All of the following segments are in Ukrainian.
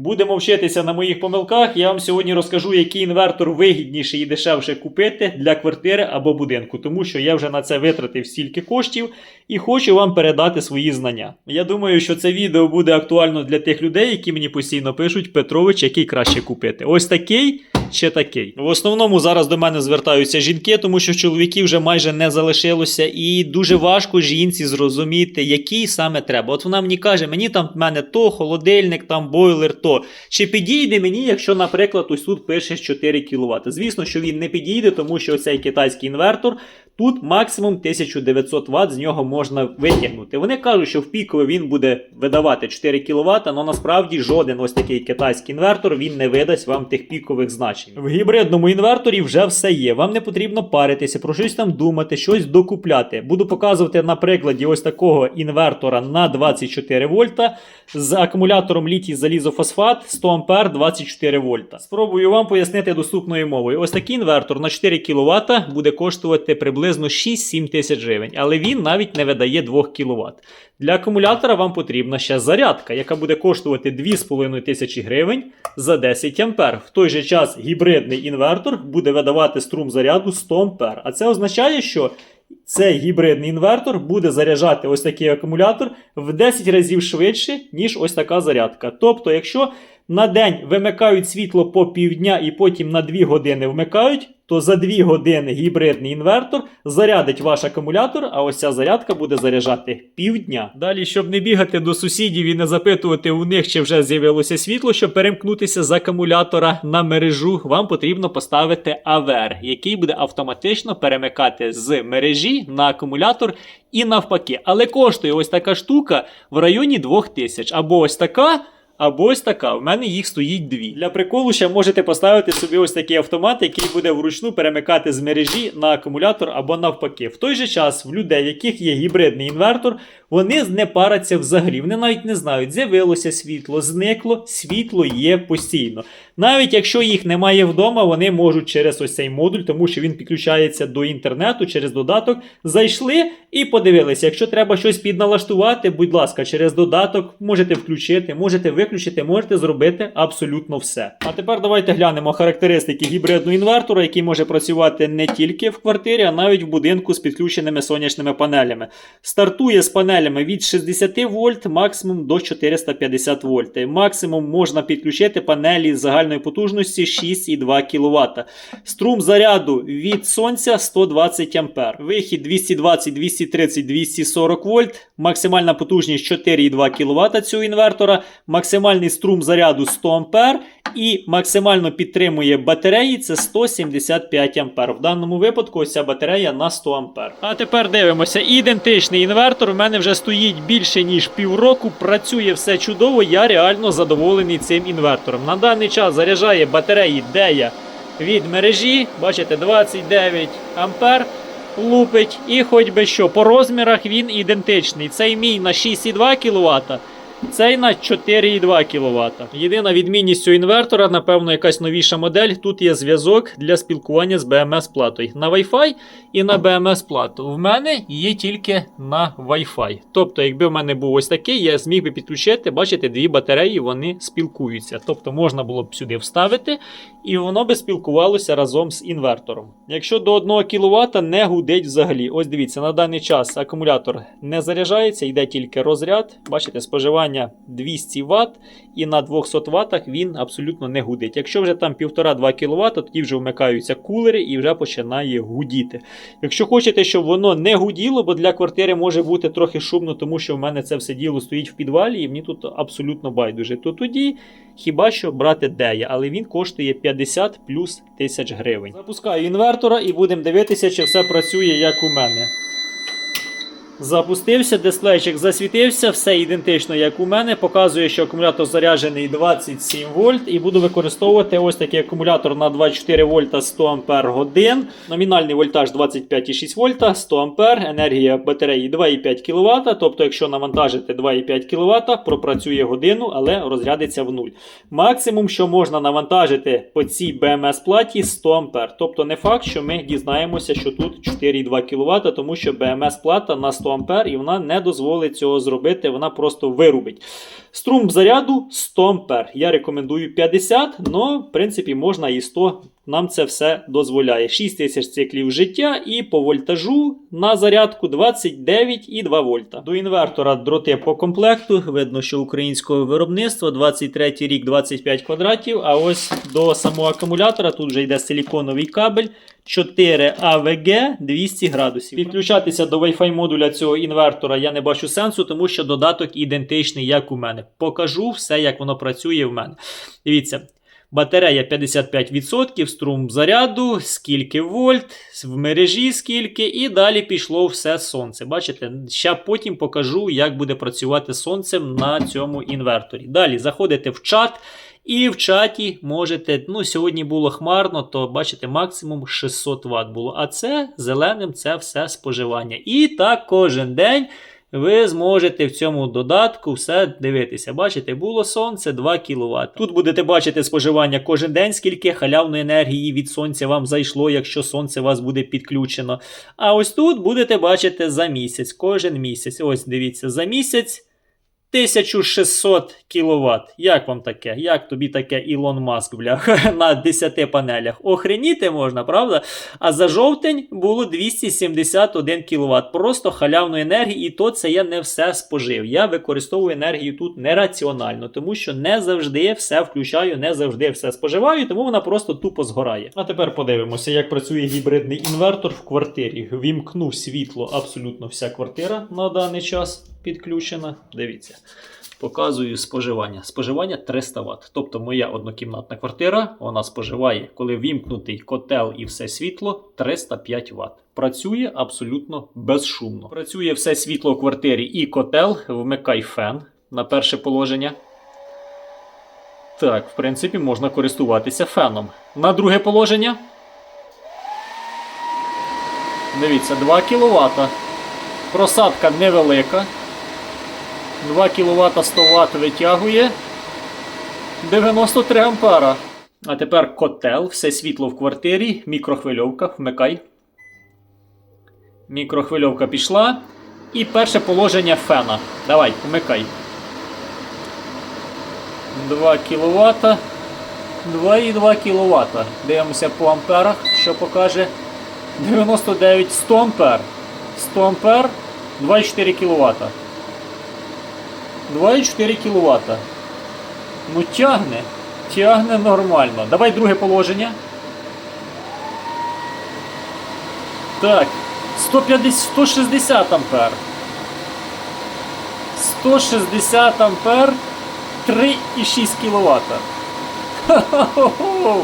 Будемо вчитися на моїх помилках. Я вам сьогодні розкажу, який інвертор вигідніше і дешевше купити для квартири або будинку, тому що я вже на це витратив стільки коштів і хочу вам передати свої знання. Я думаю, що це відео буде актуально для тих людей, які мені постійно пишуть: Петрович, який краще купити? Ось такий. Чи такий. В основному зараз до мене звертаються жінки, тому що чоловіків вже майже не залишилося, і дуже важко жінці зрозуміти, який саме треба. От вона мені каже, мені там в мене то, холодильник, там бойлер, то. Чи підійде мені, якщо, наприклад, ось тут пише 4 кВт? Звісно, що він не підійде, тому що цей китайський інвертор тут максимум 1900 Вт з нього можна витягнути. Вони кажуть, що в пікове він буде видавати 4 кВт, але насправді жоден ось такий китайський інвертор він не видасть вам тих пікових значень. В гібридному інверторі вже все є. Вам не потрібно паритися, про щось там думати, щось докупляти. Буду показувати на прикладі ось такого інвертора на 24 вольта з акумулятором літій залізофосфат 100 А 24 вольта. Спробую вам пояснити доступною мовою. Ось такий інвертор на 4 кВт буде коштувати приблизно 6-7 тисяч гривень, але він навіть не видає 2 кВт. Для акумулятора вам потрібна ще зарядка, яка буде коштувати 2,5 тисячі гривень за 10 А. В той же час гібридний інвертор буде видавати струм заряду 100 А. А це означає, що цей гібридний інвертор буде заряджати ось такий акумулятор в 10 разів швидше, ніж ось така зарядка. Тобто, якщо на день вимикають світло по півдня і потім на 2 години вмикають, то за 2 години гібридний інвертор зарядить ваш акумулятор, а ось ця зарядка буде заряджати півдня. Далі, щоб не бігати до сусідів і не запитувати у них, чи вже з'явилося світло, щоб перемкнутися з акумулятора на мережу, вам потрібно поставити АВР, який буде автоматично перемикати з мережі на акумулятор і навпаки. Але коштує ось така штука в районі 2000. Або ось така. Або ось така. В мене їх стоїть дві. Для приколу ще можете поставити собі ось такий автомат, який буде вручну перемикати з мережі на акумулятор або навпаки. В той же час в людей, в яких є гібридний інвертор, вони не параться взагалі. Вони навіть не знають, з'явилося світло, зникло, світло є постійно. Навіть якщо їх немає вдома, вони можуть через ось цей модуль, тому що він підключається до інтернету через додаток. Зайшли і подивилися. Якщо треба щось підналаштувати, будь ласка, через додаток можете включити, можете виключити, можете зробити абсолютно все. А тепер давайте глянемо характеристики гібридного інвертора, який може працювати не тільки в квартирі, а навіть в будинку з підключеними сонячними панелями. Стартує з панелями від 60 вольт максимум до 450 вольт. Максимум можна підключити панелі загальної потужності 6,2 кВт. Струм заряду від сонця 120 А. Вихід 220, 230, 240 вольт. Максимальна потужність 4,2 кВт цього інвертора. Максимальний струм заряду 100 А. І максимально підтримує батареї це 175 А. В даному випадку ось ця батарея на 100 А. А тепер дивимося. Ідентичний інвертор. У мене вже стоїть більше ніж півроку. Працює все чудово. Я реально задоволений цим інвертором. На даний час заряджає батареї Дея від мережі. Бачите, 29 ампер. Лупить, і хоч би що, по розмірах він ідентичний. Цей мій на 6,2 кВт, цей на 4,2 кВт. Єдина відмінність цього інвертора, напевно, якась новіша модель. Тут є зв'язок для спілкування з BMS платою на Wi-Fi і на BMS плату. В мене є тільки на Wi-Fi. Тобто, якби в мене був ось такий, я зміг би підключити, бачите, дві батареї вони спілкуються. Тобто можна було б сюди вставити, і воно би спілкувалося разом з інвертором. Якщо до 1 кВт не гудить взагалі. Ось дивіться, на даний час акумулятор не заряджається, йде тільки розряд. Бачите, споживання 200 Вт, і на 200 Вт він абсолютно не гудить. Якщо вже там 1,5-2 кВт, тоді вже вмикаються кулери і вже починає гудіти. Якщо хочете, щоб воно не гуділо, бо для квартири може бути трохи шумно, тому що в мене це все діло стоїть в підвалі, і мені тут абсолютно байдуже. То тоді хіба що брати Дея, але він коштує 50 плюс тисяч гривень. Запускаю інвертора і будемо дивитися, чи все працює як у мене. Запустився, дисплейчик засвітився, все ідентично, як у мене. Показує, що акумулятор заряджений 27 вольт, і буду використовувати ось такий акумулятор на 24 вольта 100 ампер годин. Номінальний вольтаж 25,6 вольта, 100 ампер, енергія батареї 2,5 кВт. Тобто, якщо навантажити 2,5 кВт, пропрацює годину, але розрядиться в нуль. Максимум, що можна навантажити по цій BMS платі 100 ампер. Тобто, не факт, що ми дізнаємося, що тут 4,2 кВт, тому що BMS плата на 100 ампер і вона не дозволить цього зробити, вона просто вирубить. Струм заряду 100 ампер. Я рекомендую 50, але в принципі можна і 100. Нам це все дозволяє. 6 тисяч циклів життя і по вольтажу на зарядку 29,2 вольта. До інвертора дроти по комплекту. Видно, що українського виробництва 23 рік 25 квадратів. А ось до самого акумулятора тут вже йде силіконовий кабель. 4 АВГ 200 градусів. Підключатися до Wi-Fi модуля цього інвертора я не бачу сенсу, тому що додаток ідентичний, як у мене. Покажу все, як воно працює в мене. Дивіться. Батарея 55%, струм заряду, скільки вольт, в мережі скільки, і далі пішло все сонце. Бачите, ще потім покажу, як буде працювати сонцем на цьому інверторі. Далі заходите в чат. І в чаті можете, ну сьогодні було хмарно, то бачите, максимум 600 Вт було. А це зеленим це все споживання. І так кожен день ви зможете в цьому додатку все дивитися. Бачите, було сонце 2 кВт. Тут будете бачити споживання кожен день, скільки халявної енергії від сонця вам зайшло, якщо сонце у вас буде підключено. А ось тут будете бачити за місяць, кожен місяць. Ось дивіться, за місяць. 1600 кВт. Як вам таке? Як тобі таке Ілон Маск, бляха, на 10 панелях? Охреніти можна, правда? А за жовтень було 271 кВт. Просто халявної енергії, і то це я не все спожив. Я використовую енергію тут нераціонально, тому що не завжди все включаю, не завжди все споживаю, тому вона просто тупо згорає. А тепер подивимося, як працює гібридний інвертор в квартирі. Вімкнув світло абсолютно вся квартира на даний час підключена. Дивіться. Показую споживання. Споживання 300 Вт. Тобто моя однокімнатна квартира вона споживає, коли вімкнутий котел і все світло 305 Вт. Працює абсолютно безшумно. Працює все світло в квартирі і котел. Вмикай фен на перше положення. Так, в принципі, можна користуватися феном. На друге положення. Дивіться, 2 кВт. Просадка невелика. 2 кВт 100 Вт витягує 93 ампера. А тепер котел, все світло в квартирі, мікрохвильовка, вмикай. Мікрохвильовка пішла. І перше положення фена. Давай, вмикай. 2 кВт. 2,2 кВт. Дивимося по амперах, що покаже 99 100 ампер. 100 ампер 2,4 кВт. 2,4 кВт. Ну тягне. Тягне нормально. Давай друге положення. Так. 150, 160 ампер. 160 ампер 3,6 кВт. Ха-ха-хо-хо!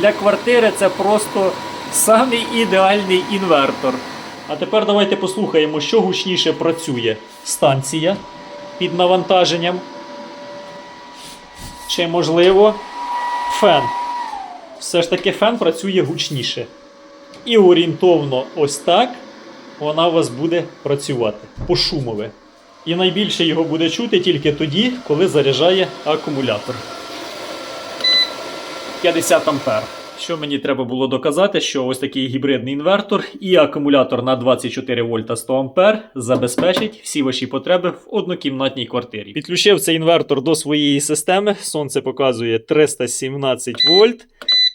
Для квартири це просто самий ідеальний інвертор. А тепер давайте послухаємо, що гучніше працює. Станція під навантаженням. Чи можливо фен. Все ж таки фен працює гучніше. І орієнтовно ось так вона у вас буде працювати пошумове. І найбільше його буде чути тільки тоді, коли заряджає акумулятор. 50 ампер. Що мені треба було доказати, що ось такий гібридний інвертор і акумулятор на 24 вольта 100 ампер забезпечить всі ваші потреби в однокімнатній квартирі. Підключив цей інвертор до своєї системи. Сонце показує 317 вольт.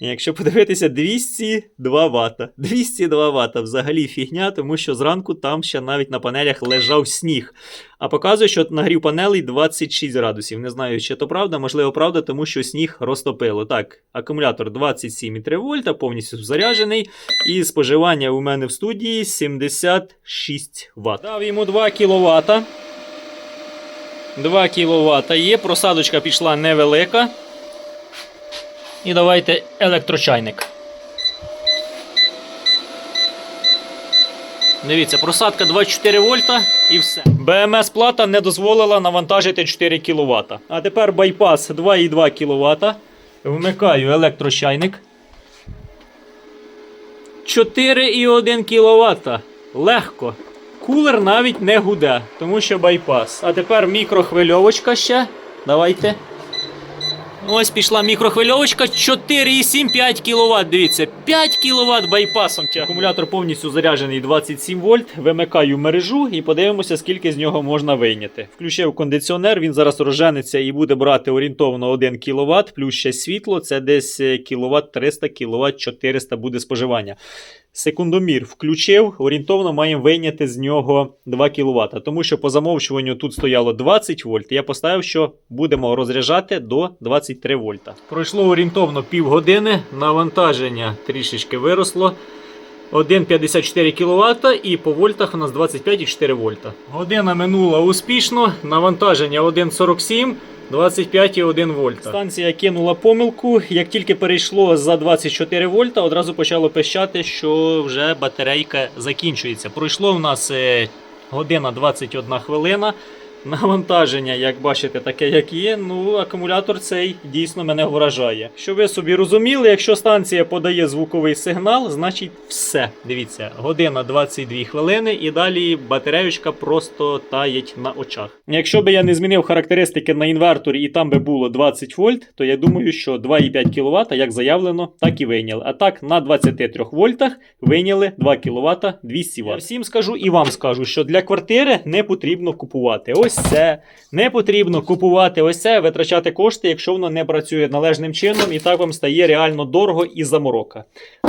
Якщо подивитися, 202 Вт. 202 Вт взагалі фігня, тому що зранку там ще навіть на панелях лежав сніг. А показує, що нагрів панелей 26 градусів. Не знаю, чи то правда, можливо, правда, тому що сніг розтопило. Так, акумулятор 27,3 вольта, повністю заряджений. І споживання у мене в студії 76 Вт. Дав йому 2 кВт. 2 кВт є, просадочка пішла невелика. І давайте електрочайник. Дивіться, просадка 24 вольта і все. БМС плата не дозволила навантажити 4 кВт. А тепер байпас 2,2 кВт. Вмикаю електрочайник. 4,1 кВт. Легко. Кулер навіть не гуде, тому що байпас. А тепер мікрохвильовочка ще. Давайте. Ось пішла мікрохвильовочка 4,7 5 кВт. Дивіться, 5 кВт байпасом. Акумулятор повністю заряджений 27 вольт. Вимикаю мережу і подивимося, скільки з нього можна вийняти. Включив кондиціонер, він зараз розженеться і буде брати орієнтовно 1 кВт, плюс ще світло. Це десь кВт 300, кВт 400 буде споживання. Секундомір включив, орієнтовно маємо вийняти з нього 2 кВт, тому що по замовчуванню тут стояло 20 вольт. Я поставив, що будемо розряджати до 23 вольта. Пройшло орієнтовно півгодини, навантаження трішечки виросло. 1,54 кВт і по вольтах у нас 25,4 вольта. Година минула успішно, навантаження 1,47 25,1 вольта. Станція кинула помилку. Як тільки перейшло за 24 вольта, одразу почало пищати, що вже батарейка закінчується. Пройшло в нас е, година 21 хвилина. Навантаження, як бачите, таке, як є. Ну, акумулятор цей дійсно мене вражає. Щоб ви собі розуміли, якщо станція подає звуковий сигнал, значить все. Дивіться, година 22 хвилини і далі батареючка просто таїть на очах. Якщо би я не змінив характеристики на інверторі і там би було 20 вольт, то я думаю, що 2,5 кВт, як заявлено, так і вийняли. А так на 23 вольтах вийняли 2 кВт 200 Вт. Я всім скажу і вам скажу, що для квартири не потрібно купувати. Ось це. Не потрібно купувати ось це, витрачати кошти, якщо воно не працює належним чином, і так вам стає реально дорого і заморока.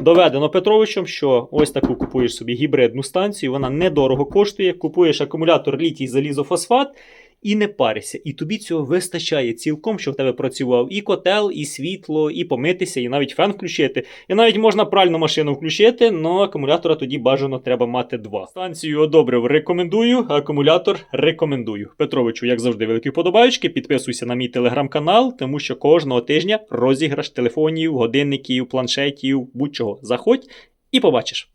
Доведено Петровичем, що ось таку купуєш собі гібридну станцію, вона недорого коштує. Купуєш акумулятор літій залізофосфат і не парися. І тобі цього вистачає цілком, щоб в тебе працював і котел, і світло, і помитися, і навіть фен включити. І навіть можна пральну машину включити, але акумулятора тоді бажано треба мати два. Станцію одобрив, рекомендую. Акумулятор рекомендую. Петровичу, як завжди, великі вподобаючки. Підписуйся на мій телеграм-канал, тому що кожного тижня розіграш телефонів, годинників, планшетів, будь-чого. Заходь і побачиш.